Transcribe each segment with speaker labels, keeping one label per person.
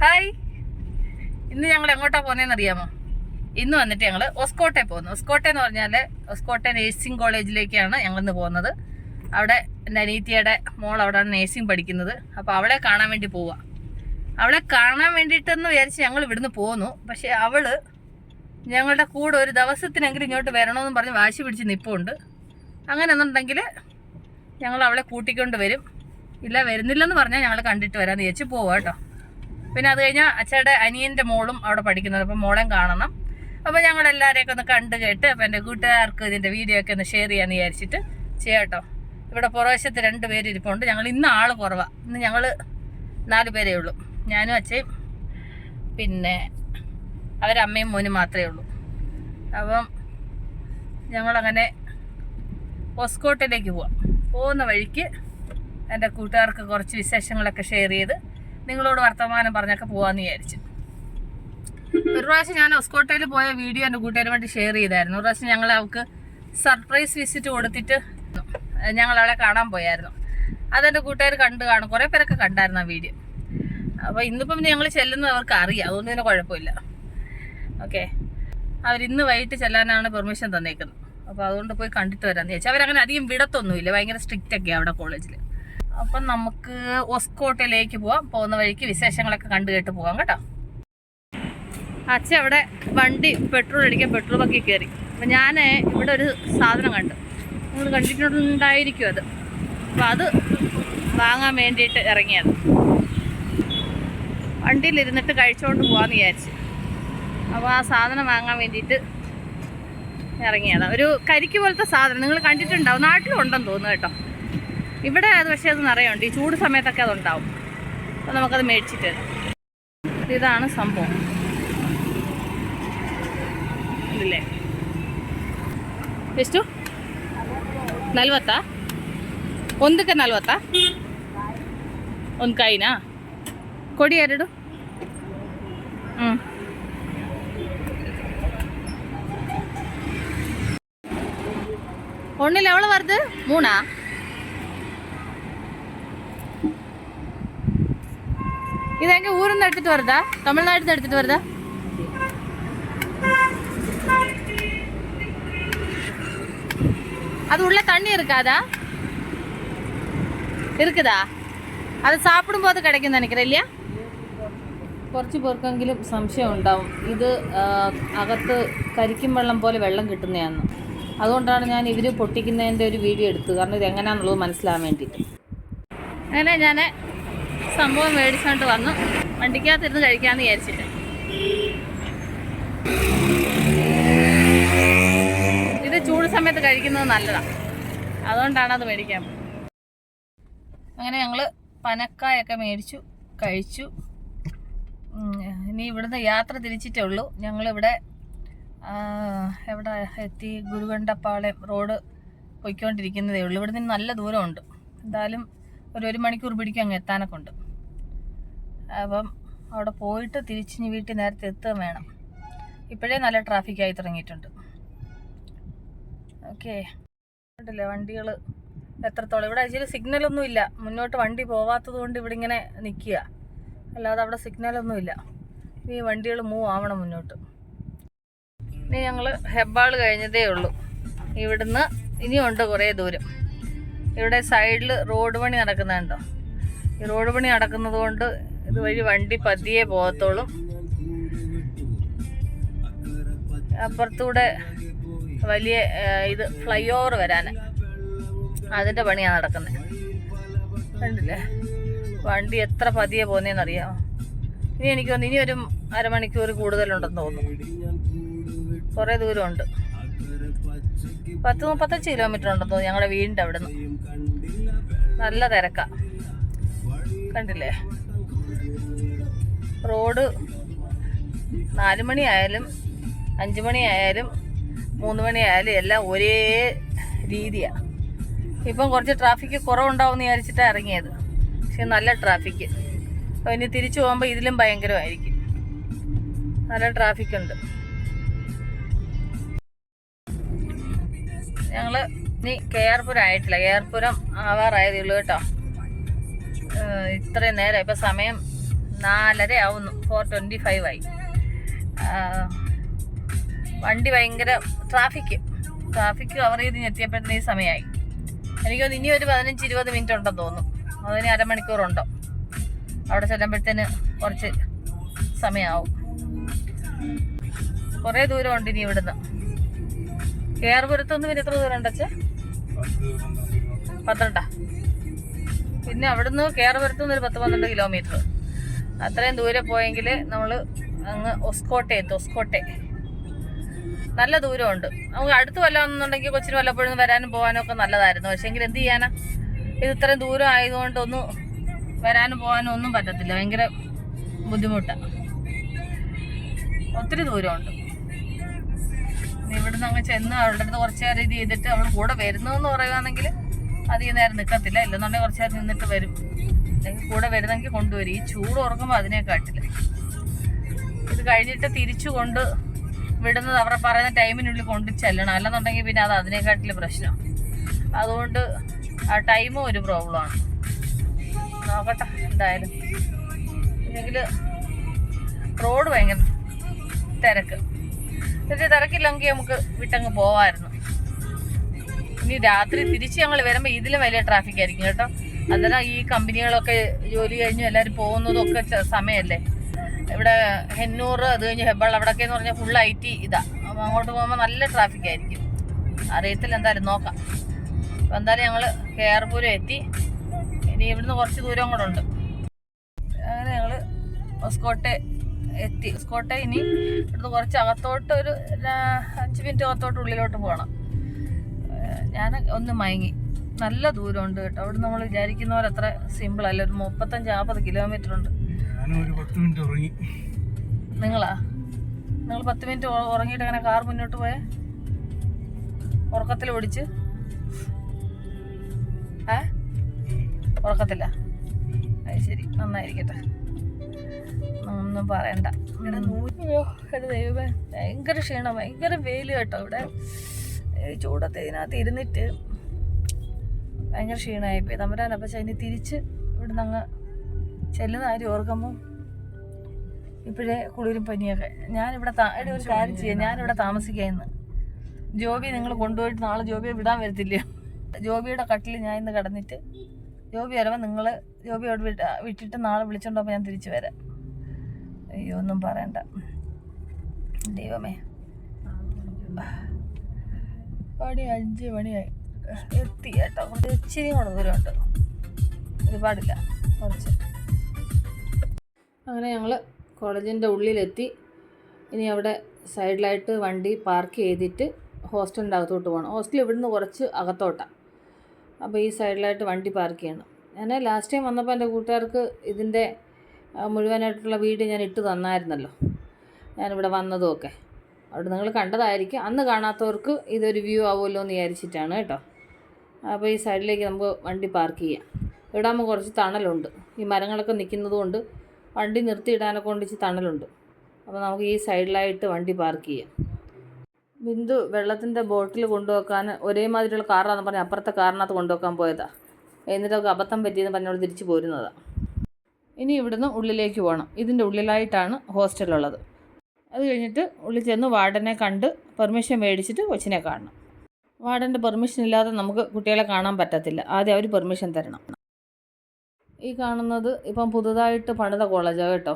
Speaker 1: Hi. ഇന്ന് ഞങ്ങൾ എങ്ങോട്ടാ പോകുന്നതെന്ന് അറിയാമോ ഇന്ന് വന്നിട്ട് ഞങ്ങൾ ഒസ്കോട്ടെ പോകുന്നു ഒസ്കോട്ടെ എന്ന് പറഞ്ഞാൽ ഒസ്കോട്ടെ നേഴ്സിംഗ് കോളേജിലേക്കാണ് ഞങ്ങൾ ഇന്ന് പോകുന്നത് അവിടെ എന്റെ അനീത്തിയുടെ മോൾ അവിടെയാണ് നേഴ്സിംഗ് പഠിക്കുന്നത്. അപ്പോൾ അവളെ കാണാൻ വേണ്ടി പോവുക അവളെ കാണാൻ വേണ്ടിയിട്ടെന്ന് വിചാരിച്ച് ഞങ്ങൾ ഇവിടുന്ന് പോന്നു. പക്ഷേ അവൾ ഞങ്ങളുടെ കൂടെ ഒരു ദിവസത്തിനെങ്കിലും ഇങ്ങോട്ട് വരണമെന്ന് പറഞ്ഞ് വാശി പിടിച്ച് നിപ്പുണ്ട്. അങ്ങനെ എന്നുണ്ടെങ്കിൽ ഞങ്ങൾ അവളെ കൂട്ടിക്കൊണ്ട് വരും. ഇല്ല വരുന്നില്ലെന്ന് പറഞ്ഞാൽ ഞങ്ങൾ കണ്ടിട്ട് വരാമെന്ന് വിചാരിച്ച് പോവാം കേട്ടോ. പിന്നെ അത് കഴിഞ്ഞാൽ അച്ഛയുടെ അനിയന്റെ മോളും അവിടെ പഠിക്കുന്നത്. അപ്പം മോളെയും കാണണം. അപ്പോൾ ഞങ്ങൾ എല്ലാവരെയൊക്കെ ഒന്ന് കണ്ട് കേട്ട് അപ്പോൾ എന്റെ കൂട്ടുകാർക്ക് ഇതിന്റെ വീഡിയോ ഒക്കെ ഒന്ന് ഷെയർ ചെയ്യാമെന്ന് വിചാരിച്ചിട്ട് ചെയ്യാട്ടോ ഇവിടെ പുറവശത്ത് രണ്ട് പേര് ഇരിപ്പുണ്ട്. ഞങ്ങൾ ഇന്ന് ആൾ കുറവാണ് ഇന്ന് ഞങ്ങൾ നാല് പേരേ ഉള്ളൂ. ഞാനും അച്ഛയും പിന്നെ അവരമ്മയും മോനും മാത്രമേ ഉള്ളൂ. അപ്പം ഞങ്ങളങ്ങനെ ഹോസ്കോട്ടിലേക്ക് പോവാം. പോകുന്ന വഴിക്ക് എന്റെ കൂട്ടുകാർക്ക് കുറച്ച് വിശേഷങ്ങളൊക്കെ ഷെയർ ചെയ്ത് നിങ്ങളോട് വർത്തമാനം പറഞ്ഞൊക്കെ പോവാന്ന് വിചാരിച്ചു. ഒരു പ്രാവശ്യം ഞാൻ ഒസ്കോട്ടയിൽ പോയ വീഡിയോ എന്റെ കൂട്ടുകാരും വേണ്ടി ഷെയർ ചെയ്തായിരുന്നു. ഒരു പ്രാവശ്യം ഞങ്ങൾ അവൾക്ക് സർപ്രൈസ് വിസിറ്റ് കൊടുത്തിട്ട് ഞങ്ങൾ അവളെ കാണാൻ പോയായിരുന്നു. അതെന്റെ കൂട്ടുകാർ കണ്ടു കാണും. കുറേ പേരൊക്കെ കണ്ടായിരുന്നു ആ വീഡിയോ. അപ്പോൾ ഇന്നിപ്പം ഞങ്ങൾ ചെല്ലുന്നത് അവർക്ക് അറിയാം. അതുകൊണ്ട് തന്നെ കുഴപ്പമില്ല. ഓക്കെ അവരിന്ന് വൈകിട്ട് ചെല്ലാനാണ് പെർമിഷൻ തന്നേക്കുന്നത്. അപ്പോൾ അതുകൊണ്ട് പോയി കണ്ടിട്ട് വരാമെന്ന് ചോദിച്ചാൽ അവരങ്ങനെ അധികം വിടത്തൊന്നുമില്ല. ഭയങ്കര സ്ട്രിക്റ്റ് ഒക്കെയാണ് അവിടെ കോളേജിൽ അപ്പം നമുക്ക് ഒസ്കോട്ടിലേക്ക് പോവാം. പോകുന്ന വഴിക്ക് വിശേഷങ്ങളൊക്കെ കണ്ടു കേട്ട് പോവാം കേട്ടോ. അച്ഛൻ അവിടെ വണ്ടി പെട്രോൾ അടിക്കാൻ പെട്രോൾ ബക്കി കയറി. അപ്പം ഞാൻ ഇവിടെ ഒരു സാധനം കണ്ടു. നിങ്ങൾ കണ്ടിട്ടുണ്ടായിരിക്കും അത്. അപ്പം അത് വാങ്ങാൻ വേണ്ടിയിട്ട് ഇറങ്ങിയത്. വണ്ടിയിലിരുന്നിട്ട് കഴിച്ചുകൊണ്ട് പോകാമെന്ന് വിചാരിച്ച്. അപ്പോൾ ആ സാധനം വാങ്ങാൻ വേണ്ടിയിട്ട് ഇറങ്ങിയതാണ് ഒരു കരിക്ക് പോലത്തെ സാധനം. നിങ്ങൾ കണ്ടിട്ടുണ്ടാവും. നാട്ടിലും ഉണ്ടെന്ന് തോന്നുന്നു കേട്ടോ. ഇവിടെ അത് പക്ഷേ അത് നിറയുണ്ട് ഈ ചൂട് സമയത്തൊക്കെ അതുണ്ടാവും അപ്പോൾ നമുക്കത് മേടിച്ചിട്ട് വരാം. ഇതാണ് സംഭവം ഇല്ലേ ಎಷ್ಟು ನಲ್ವತ್ತಾ ಒಂದಕ್ಕೆ ನಲ್ವತ್ತಾ ಒಂದು ಕಾಯಿನಾ ಕೊಡಿ ಎರಡು ಹ್ಞೂ ஒன்றில் எவ்வளோ வருது மூணா இது எங்க ஊர்ந்து எடுத்துட்டு வருதா தமிழ்நாட்டுல எடுத்துட்டு வருதா அது உள்ள தண்ணி இருக்காதா இருக்குதா അത് സാപ്പിടുമ്പോൾ കിടക്കും നിനക്കറിയ ഇല്ല കുറച്ച് പേർക്കെങ്കിലും സംശയം ഉണ്ടാവും ഇത് ആ, അകത്ത് കരിക്കും വെള്ളം പോലെ വെള്ളം കിട്ടുന്നതാണ് അതുകൊണ്ടാണ് ഞാൻ ഇവർ പൊട്ടിക്കുന്നതിൻ്റെ ഒരു വീഡിയോ എടുത്തത് കാരണം ഇത് എങ്ങനെയാണെന്നുള്ളത് മനസ്സിലാവാൻ വേണ്ടിയിട്ട് അങ്ങനെ ഞാൻ സംഭവം മേടിച്ചോണ്ട് വന്നു. വണ്ടിക്കകത്തിരുന്ന് കഴിക്കാമെന്ന് വിചാരിച്ചിട്ട്. ഇത് ചൂട് സമയത്ത് കഴിക്കുന്നത് നല്ലതാണ് അതുകൊണ്ടാണ് അത് മേടിക്കാൻ അങ്ങനെ ഞങ്ങൾ പനക്കായൊക്കെ മേടിച്ചു കഴിച്ചു. ഇനി ഇവിടുന്ന് യാത്ര തിരിച്ചിട്ടേ ഉള്ളൂ. ഞങ്ങളിവിടെ എവിടെ എത്തി? ഗുരുകണ്ഠപ്പാളയം റോഡ് പൊയ്ക്കൊണ്ടിരിക്കുന്നതേ ഉള്ളൂ. ഇവിടുന്ന് നല്ല ദൂരമുണ്ട്. എന്തായാലും ഒരു ഒരു മണിക്കൂർ പിടിക്കും അങ്ങ് എത്താനൊക്കെ ഉണ്ട് അപ്പം അവിടെ പോയിട്ട് തിരിച്ചിനി വീട്ടിൽ നേരത്തെ എത്തുകയും വേണം. ഇപ്പോഴേ നല്ല ട്രാഫിക്കായി തുടങ്ങിയിട്ടുണ്ട്. ഓക്കെ ഉണ്ടല്ലേ വണ്ടികൾ എത്രത്തോളം? ഇവിടെ ആക്ച്വലി സിഗ്നലൊന്നും ഇല്ല. മുന്നോട്ട് വണ്ടി പോവാത്തത് കൊണ്ട് ഇവിടെ ഇങ്ങനെ നിൽക്കുക അല്ലാതെ അവിടെ സിഗ്നലൊന്നും ഇല്ല. ഈ വണ്ടികൾ മൂവ് ആവണം മുന്നോട്ട്. ഇനി ഞങ്ങൾ ഹെബ്ബാൾ കഴിഞ്ഞതേ ഉള്ളൂ. ഇവിടുന്ന് ഇനിയുണ്ട് കുറേ ദൂരം. ഇവിടെ സൈഡിൽ റോഡ് പണി നടക്കുന്നുണ്ടോ? ഈ റോഡ് പണി നടക്കുന്നത് കൊണ്ട് ഇതുവഴി വണ്ടി പതിയെ പോകത്തോളും അപ്പുറത്തൂടെ വലിയ ഇത് ഫ്ലൈ ഓവർ വരാൻ അതിന്റെ പണിയാണ് നടക്കുന്നത് കണ്ടില്ലേ? വണ്ടി എത്ര പതിയെ പോകുന്നതെന്നറിയാമോ ഇനി എനിക്ക് തോന്നുന്നു ഇനി ഒരു അരമണിക്കൂർ കൂടുതലുണ്ടെന്ന് തോന്നുന്നു. കുറേ ദൂരമുണ്ട്. പത്ത് മുപ്പത്തഞ്ച് കിലോമീറ്റർ ഉണ്ടെന്ന് ഞങ്ങളുടെ വീടിന്റെ അവിടെ നിന്ന് നല്ല തിരക്കാ. കണ്ടില്ലേ? റോഡ് നാല് മണിയായാലും അഞ്ചു അഞ്ച് മണി ആയാലും മൂന്ന് മണിയായാലും എല്ലാം ഒരേ രീതിയാ. ഇപ്പം കുറച്ച് ട്രാഫിക് കുറവുണ്ടാവും വിചാരിച്ചിട്ടാണ് ഇറങ്ങിയത്. പക്ഷെ നല്ല ട്രാഫിക്ക് അപ്പോൾ ഇനി തിരിച്ചു പോകുമ്പോൾ ഇതിലും ഭയങ്കരമായിരിക്കും. നല്ല ട്രാഫിക് ഇനി കേർപുരം ആയിട്ടില്ല കേർപുരം ആവാറായതേ ഉള്ളൂ കേട്ടോ ഇത്രയും നേരം ഇപ്പം സമയം നാലര ആവുന്നു. ഫോർ ട്വന്റി ഫൈവ് ആയി വണ്ടി ഭയങ്കര ട്രാഫിക്ക് ട്രാഫിക്ക് കവർ ചെയ്ത് എത്തിയപ്പോഴത്തേന് ഈ സമയമായി. എനിക്ക് തോന്നുന്നു ഇനി ഒരു പതിനഞ്ച് ഇരുപത് മിനിറ്റ് ഉണ്ടെന്ന് തോന്നുന്നു. അതിന് അരമണിക്കൂറുണ്ടോ. അവിടെ ചെല്ലുമ്പോഴത്തേന് കുറച്ച് സമയമാവും. കുറേ ദൂരമുണ്ട് ഇനി ഇവിടുന്ന്. കേർപുരത്തൊന്നും പിന്നെ എത്ര ദൂരം ഉണ്ടച്ചേ പന്ത്രണ്ടാ? പിന്നെ അവിടുന്ന് കേരപുരത്തുനിന്ന് ഒരു പത്ത് പന്ത്രണ്ട് കിലോമീറ്റർ. അത്രയും ദൂരെ പോയെങ്കിൽ നമ്മൾ അങ്ങ് ഒസ്കോട്ടെ എത്തും ഒസ്കോട്ടെ. നല്ല ദൂരമുണ്ട്. നമുക്ക് അടുത്ത് വല്ലതെന്നുണ്ടെങ്കിൽ കൊച്ചിന് വല്ലപ്പോഴും വരാനും പോകാനും ഒക്കെ നല്ലതായിരുന്നു. പക്ഷേ എങ്കിൽ എന്ത് ചെയ്യാനാ? ഇത് ഇത്രയും ദൂരം ആയതുകൊണ്ട് ഒന്ന് വരാനും പോകാനും ഒന്നും പറ്റത്തില്ല. ഭയങ്കര ബുദ്ധിമുട്ടാണ് ഒത്തിരി ദൂരമുണ്ട്. ഇവിടുന്ന് അങ്ങ് ചെന്ന് അവളുടെ അടുത്ത് കുറച്ച് നേരം ഇത് ചെയ്തിട്ട് അവൾ കൂടെ വരുന്നു എന്ന് പറയുകയാണെങ്കിൽ അധികം നേരം നിൽക്കത്തില്ല ഇല്ലെന്നുണ്ടെങ്കിൽ കുറച്ച് നേരം നിന്നിട്ട് വരും. അല്ലെങ്കിൽ കൂടെ വരുന്നെങ്കിൽ കൊണ്ടുവരും. ഈ ചൂട് ഉറങ്ങുമ്പോൾ അതിനെ കാട്ടില്ല. ഇത് കഴിഞ്ഞിട്ട് തിരിച്ചു കൊണ്ട് വിടുന്നത് അവരെ പറയുന്ന ടൈമിനുള്ളിൽ കൊണ്ട് ചെല്ലണം. അല്ലെന്നുണ്ടെങ്കിൽ പിന്നെ അത് അതിനെക്കാട്ടിൽ പ്രശ്നം. അതുകൊണ്ട് ആ ടൈമും ഒരു പ്രോബ്ലമാണ് നോക്കട്ടെ എന്തായാലും. ഇല്ലെങ്കിൽ റോഡ് ഭയങ്കര തിരക്ക്. പക്ഷേ തിരക്കില്ലെങ്കിൽ നമുക്ക് വിട്ടങ്ങ് പോവായിരുന്നു. ഇനി രാത്രി തിരിച്ച് ഞങ്ങൾ വരുമ്പോൾ ഇതിലും വലിയ ട്രാഫിക് ആയിരിക്കും കേട്ടോ. അന്നേരം ഈ കമ്പനികളൊക്കെ ജോലി കഴിഞ്ഞു എല്ലാവരും പോകുന്നതും ഒക്കെ സമയമല്ലേ ഇവിടെ ഹെന്നൂർ അത് കഴിഞ്ഞ് ഹെബൾ അവിടെയൊക്കെ എന്ന് പറഞ്ഞാൽ ഫുൾ ഐ ടി ഇതാ. അപ്പോൾ അങ്ങോട്ട് പോകുമ്പോൾ നല്ല ട്രാഫിക് ആയിരിക്കും. അറിയത്തില്ല എന്തായാലും നോക്കാം. അപ്പോൾ എന്തായാലും ഞങ്ങൾ കേർപൂരം എത്തി. ഇനി ഇവിടുന്ന് കുറച്ച് ദൂരം കൂടെ ഉണ്ട്. അങ്ങനെ ഞങ്ങൾ ഒസ്കോട്ടെ എത്തി. സ്കോട്ട ഇനി ഇവിടുന്ന് കുറച്ച് അകത്തോട്ട് ഒരു അഞ്ച് മിനിറ്റ് അകത്തോട്ട് ഉള്ളിലോട്ട് പോകണം. ഞാൻ ഒന്ന് മയങ്ങി. നല്ല ദൂരമുണ്ട് കേട്ടോ. അവിടെ നമ്മൾ വിചാരിക്കുന്ന പോലെ അത്ര സിമ്പിൾ അല്ല. ഒരു മുപ്പത്തഞ്ച് നാൽപ്പത് കിലോമീറ്റർ ഉണ്ട്. നിങ്ങളാ? നിങ്ങൾ പത്ത് മിനിറ്റ് ഉറങ്ങിയിട്ട് അങ്ങനെ കാർ മുന്നോട്ട് പോയേ? ഉറക്കത്തിൽ ഓടിച്ച്? ഏ? ഉറക്കത്തില്ല ശരി നന്നായിരിക്കട്ടെ. ഒന്നും പറയണ്ട. അയ്യോ എന്റെ ദൈവമേ ഭയങ്കര ക്ഷീണം ഭയങ്കര വെയിൽ കേട്ടോ ഇവിടെ. ചൂടത്തെ ഇതിനകത്ത് ഇരുന്നിട്ട് ഭയങ്കര ക്ഷീണമായിപ്പോയി തമ്പരാൻ അപ്പം ചൈന തിരിച്ച് ഇവിടുന്ന് അങ്ങ് ചെല്ലുന്ന കാര്യം ഓർക്കുമ്പം ഇപ്പോഴേ കുളിരും പനിയൊക്കെ. ഞാനിവിടെ താഴെ ഒരു കാര്യം ചെയ്യാം. ഞാനിവിടെ താമസിക്കാമെന്ന് ജോബി നിങ്ങൾ കൊണ്ടുപോയിട്ട് നാളെ ജോബിയെ വിടാൻ വരത്തില്ലയോ? ജോബിയുടെ കട്ടിൽ ഞാൻ ഇന്ന് കിടന്നിട്ട് ജോബി വരുമ്പോൾ നിങ്ങൾ ജോബിയോട് വിട്ട വിട്ടിട്ട് നാളെ വിളിച്ചോണ്ടപ്പോൾ ഞാൻ തിരിച്ചു വരാം. അയ്യോ ഒന്നും പറയണ്ട. ദൈവമേ. പണി അഞ്ച് മണിയായി. എത്തി കേട്ടോ. കുറച്ച് ഇച്ചിരി കൂടെ ദൂരമുണ്ട്. ഒരുപാടില്ല കുറച്ച്. അങ്ങനെ ഞങ്ങൾ കോളേജിന്റെ ഉള്ളിലെത്തി. ഇനി അവിടെ സൈഡിലായിട്ട് വണ്ടി പാർക്ക് ചെയ്തിട്ട് ഹോസ്റ്റലിന്റെ അകത്തോട്ട് പോകണം ഹോസ്റ്റൽ ഇവിടുന്ന് കുറച്ച് അകത്തോട്ടാണ് അപ്പോൾ ഈ സൈഡിലായിട്ട് വണ്ടി പാർക്ക് ചെയ്യണം. ഞാൻ ലാസ്റ്റ് ടൈം വന്നപ്പോൾ എന്റെ കൂട്ടുകാർക്ക് ഇതിന്റെ മുഴുവനായിട്ടുള്ള വീട് ഞാൻ ഇട്ട് തന്നായിരുന്നല്ലോ. ഞാനിവിടെ വന്നതും ഒക്കെ അവിടെ നിങ്ങൾ കണ്ടതായിരിക്കും. അന്ന് കാണാത്തവർക്ക് ഇതൊരു വ്യൂ ആവുമല്ലോ എന്ന് വിചാരിച്ചിട്ടാണ് കേട്ടോ. അപ്പോൾ ഈ സൈഡിലേക്ക് നമുക്ക് വണ്ടി പാർക്ക് ചെയ്യാം. ഇവിടെ കുറച്ച് തണലുണ്ട്. ഈ മരങ്ങളൊക്കെ നിൽക്കുന്നത് കൊണ്ട് വണ്ടി നിർത്തിയിടാനൊക്കെ കൊണ്ട് ഇച്ചിരി തണലുണ്ട്. അപ്പോൾ നമുക്ക് ഈ സൈഡിലായിട്ട് വണ്ടി പാർക്ക് ചെയ്യാം. ബിന്ദു വെള്ളത്തിന്റെ ബോട്ടിൽ കൊണ്ടുവെക്കാൻ ഒരേമാതിരിയുള്ള കാറാന്ന് പറഞ്ഞ് അപ്പുറത്തെ കാറിനകത്ത് കൊണ്ടുവെക്കാൻ പോയതാ. എന്നിട്ട് എന്നിട്ടൊക്കെ അബദ്ധം പറ്റിയെന്ന് പറഞ്ഞോട് തിരിച്ചു പോരുന്നതാണ് ഇനി ഇവിടുന്ന് ഉള്ളിലേക്ക് പോകണം ഇതിന്റെ ഉള്ളിലായിട്ടാണ് ഹോസ്റ്റലുള്ളത് അത് കഴിഞ്ഞിട്ട് ഉള്ളിൽ ചെന്ന് വാർഡനെ കണ്ട് പെർമിഷൻ മേടിച്ചിട്ട് കൊച്ചിനെ കാണണം. വാർഡന്റെ പെർമിഷൻ ഇല്ലാതെ നമുക്ക് കുട്ടികളെ കാണാൻ പറ്റത്തില്ല. ആദ്യം അവർ പെർമിഷൻ തരണം. ഈ കാണുന്നത് ഇപ്പം പുതുതായിട്ട് പണിത കോളേജാണ് കേട്ടോ.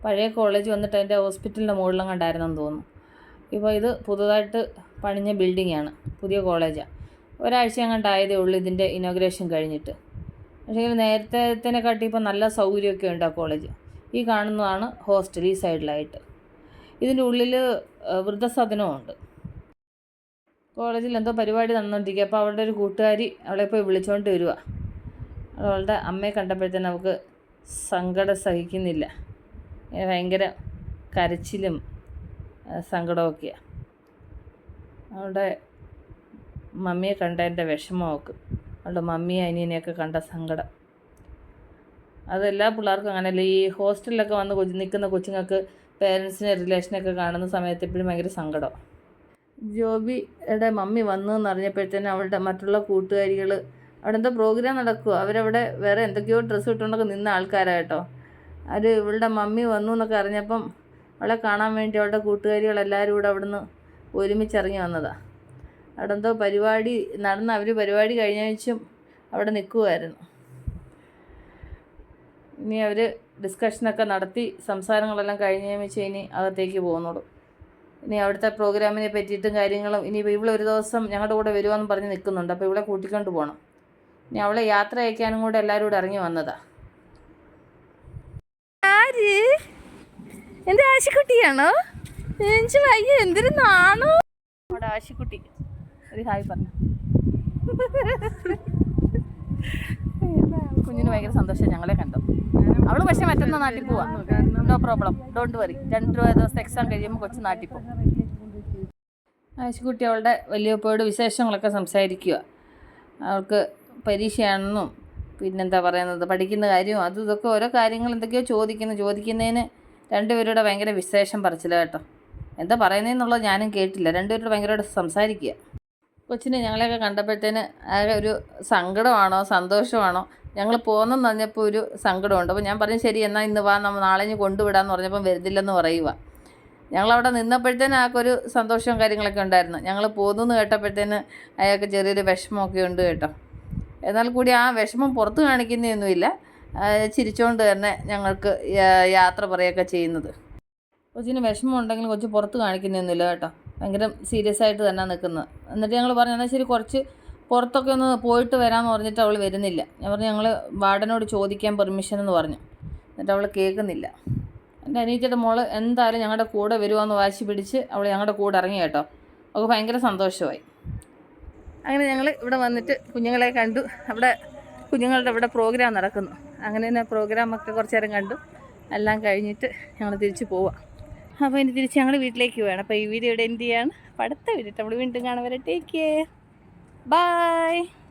Speaker 1: പഴയ കോളേജ് വന്നിട്ട് അതിന്റെ ഹോസ്പിറ്റലിന്റെ മുകളിലും കണ്ടായിരുന്നെന്ന് തോന്നുന്നു. ഇപ്പോൾ ഇത് പുതുതായിട്ട് പണിഞ്ഞ ബിൽഡിംഗ് ആണ് പുതിയ കോളേജാണ് ഒരാഴ്ച അങ്ങോട്ടായതേ ഉള്ളൂ ഇതിന്റെ ഇനോഗ്രേഷൻ കഴിഞ്ഞിട്ട്. പക്ഷേ നേരത്തെ കാട്ടി ഇപ്പോൾ നല്ല സൗകര്യമൊക്കെ ഉണ്ട് ആ കോളേജ്. ഈ കാണുന്നതാണ് ഹോസ്റ്റൽ ഈ സൈഡിലായിട്ട്. ഇതിന്റെ ഉള്ളിൽ വൃദ്ധസദനമുണ്ട് കോളേജിൽ എന്തോ പരിപാടി നടന്നുകൊണ്ടിരിക്കുക അപ്പോൾ അവളുടെ ഒരു കൂട്ടുകാരി അവളെ പോയി വിളിച്ചുകൊണ്ട് വരിക അവളുടെ അമ്മയെ കണ്ടപ്പോഴത്തേന് അവൾക്ക് സങ്കടം സഹിക്കുന്നില്ല. ഭയങ്കര കരച്ചിലും സങ്കടമൊക്കെയാണ് അവളുടെ മമ്മിയെ കണ്ടതിന്റെ വിഷമമൊക്കെ. അവളുടെ മമ്മിയെ അനിയനെയൊക്കെ കണ്ട സങ്കടം. അതെല്ലാ പിള്ളേർക്കും അങ്ങനെയല്ല. ഈ ഹോസ്റ്റലിലൊക്കെ വന്ന് കൊച്ചു നിൽക്കുന്ന കൊച്ചുങ്ങൾക്ക് പേരൻസിനെ റിലേഷനൊക്കെ കാണുന്ന സമയത്ത് എപ്പോഴും ഭയങ്കര സങ്കടം. ജോബിയുടെ മമ്മി വന്നു എന്നറിഞ്ഞപ്പോഴത്തേനും അവളുടെ മറ്റുള്ള കൂട്ടുകാരികൾ അവിടെ എന്തോ പ്രോഗ്രാം നടക്കുമോ അവരവിടെ വേറെ എന്തൊക്കെയോ ഡ്രസ്സ് ഇട്ടുകൊണ്ടൊക്കെ നിന്ന ആൾക്കാരാണ് കേട്ടോ. അവർ ഇവളുടെ മമ്മി വന്നു എന്നൊക്കെ അറിഞ്ഞപ്പം അവളെ കാണാൻ വേണ്ടി അവളുടെ കൂട്ടുകാരികളെല്ലാവരും കൂടെ അവിടുന്ന് ഒരുമിച്ചിറങ്ങി വന്നതാണ് അവിടെ എന്തോ പരിപാടി നടന്ന് അവർ പരിപാടി കഴിഞ്ഞ ആഴ്ചയും അവിടെ നിൽക്കുമായിരുന്നു ഇനി അവർ ഡിസ്കഷനൊക്കെ നടത്തി സംസാരങ്ങളെല്ലാം കഴിഞ്ഞ വെച്ച് ഇനി അകത്തേക്ക് പോകുന്നുള്ളൂ. ഇനി അവിടുത്തെ പ്രോഗ്രാമിനെ പറ്റിയിട്ടും കാര്യങ്ങളും ഇനി ഇവിടെ ഒരു ദിവസം ഞങ്ങളുടെ കൂടെ വരുവാന്ന് പറഞ്ഞ് നിൽക്കുന്നുണ്ട് അപ്പോൾ ഇവിടെ കൂട്ടിക്കൊണ്ട് പോകണം ഇനി അവളെ യാത്ര അയക്കാനും കൂടെ എല്ലാവരും കൂടെ ഇറങ്ങി വന്നതാണ് ആര്? എന്റെ ആശിക്കുട്ടിയാണോ? എനിക്ക് വയ്യ എന്തൊരു നാണോ നമ്മുടെ ആശിക്കുട്ടി. ഒരു ഹായ് പറഞ്ഞു. കുഞ്ഞിന് ഭയങ്കര സന്തോഷം ഞങ്ങളെ കണ്ടു. അവൾ പക്ഷെ മറ്റൊന്നും നാട്ടിൽ പോവാ. നോ പ്രോബ്ലം ഡോണ്ട് വറി രണ്ട് ദിവസത്തെ എക്സാം കഴിയുമ്പോൾ കൊച്ചു നാട്ടിൽ പോകും. ആശുക്കുട്ടി അവളുടെ വലിയപ്പോയോട് വിശേഷങ്ങളൊക്കെ സംസാരിക്കുക അവൾക്ക് പരീക്ഷയാണെന്നും പിന്നെന്താ പറയുന്നത് പഠിക്കുന്ന കാര്യവും അതും ഇതൊക്കെ ഓരോ കാര്യങ്ങൾ എന്തൊക്കെയോ ചോദിക്കുന്നു. ചോദിക്കുന്നതിന് രണ്ടുപേരുടെ ഭയങ്കര വിശേഷം പറച്ചില്ല കേട്ടോ. എന്താ പറയുന്നതെന്നുള്ളത് ഞാനും കേട്ടില്ല. രണ്ടുപേരോട് ഭയങ്കരമായിട്ട് സംസാരിക്കുക. കൊച്ചിനെ ഞങ്ങളെയൊക്കെ കണ്ടപ്പോഴത്തേന് ആകെ ഒരു സങ്കടമാണോ സന്തോഷമാണോ? ഞങ്ങൾ പോകുന്നെന്ന് പറഞ്ഞപ്പോൾ ഒരു സങ്കടമുണ്ട്. അപ്പോൾ ഞാൻ പറഞ്ഞു ശരി എന്നാൽ ഇന്ന് വാ നമ്മൾ നാളെ ഇനി കൊണ്ടുവിടാന്ന് പറഞ്ഞപ്പം വരുന്നില്ലെന്ന് പറയുക. ഞങ്ങളവിടെ നിന്നപ്പോഴത്തേന് ആൾക്കൊരു സന്തോഷവും കാര്യങ്ങളൊക്കെ ഉണ്ടായിരുന്നു. ഞങ്ങൾ പോകുന്നു എന്ന് കേട്ടപ്പോഴത്തേന് അയാൾക്ക് ചെറിയൊരു വിഷമമൊക്കെ ഉണ്ട് കേട്ടോ. എന്നാൽ കൂടി ആ വിഷമം പുറത്ത് കാണിക്കുന്നതൊന്നുമില്ല ആ, ചിരിച്ചുകൊണ്ട് തന്നെ ഞങ്ങൾക്ക് യാത്ര പറയുകയൊക്കെ ചെയ്യുന്നത്. കൊച്ചിന് വിഷമം ഉണ്ടെങ്കിൽ കൊച്ചു പുറത്ത് കാണിക്കുന്നൊന്നുമില്ല കേട്ടോ. ഭയങ്കര സീരിയസ് ആയിട്ട് തന്നെ നിൽക്കുന്നത് എന്നിട്ട് ഞങ്ങൾ പറഞ്ഞു എന്നാൽ ശരി കുറച്ച് പുറത്തൊക്കെ ഒന്ന് പോയിട്ട് വരാമെന്ന് പറഞ്ഞിട്ട് അവൾ വരുന്നില്ല. ഞാൻ പറഞ്ഞു ഞങ്ങൾ വാർഡനോട് ചോദിക്കാൻ പെർമിഷൻ എന്ന് പറഞ്ഞു. എന്നിട്ട് അവൾ കേൾക്കുന്നില്ല. എന്റെ അനിയത്തിയുടെ മോൾ എന്തായാലും ഞങ്ങളുടെ കൂടെ വരുവാന്ന് വാശി പിടിച്ച് അവൾ ഞങ്ങളുടെ കൂടെ ഇറങ്ങി കേട്ടോ. അവൾക്ക് ഭയങ്കര സന്തോഷമായി. അങ്ങനെ ഞങ്ങൾ ഇവിടെ വന്നിട്ട് കുഞ്ഞുങ്ങളെ കണ്ടു. അവിടെ കുഞ്ഞുങ്ങളുടെ ഇവിടെ പ്രോഗ്രാം നടക്കുന്നു. അങ്ങനെ തന്നെ പ്രോഗ്രാമൊക്കെ കുറച്ച് നേരം കണ്ടു. എല്ലാം കഴിഞ്ഞിട്ട് ഞങ്ങൾ തിരിച്ച് പോവാം. അപ്പോൾ ഇനി തിരിച്ച് ഞങ്ങൾ വീട്ടിലേക്ക് പോവാണ്. അപ്പോൾ ഈ വീഡിയോ ഇവിടെ എന്ത് ചെയ്യാണ്. അടുത്ത വീഡിയോ നമ്മൾ വീണ്ടും കാണാൻ വരെ ടേക്ക് കെയർ ബൈ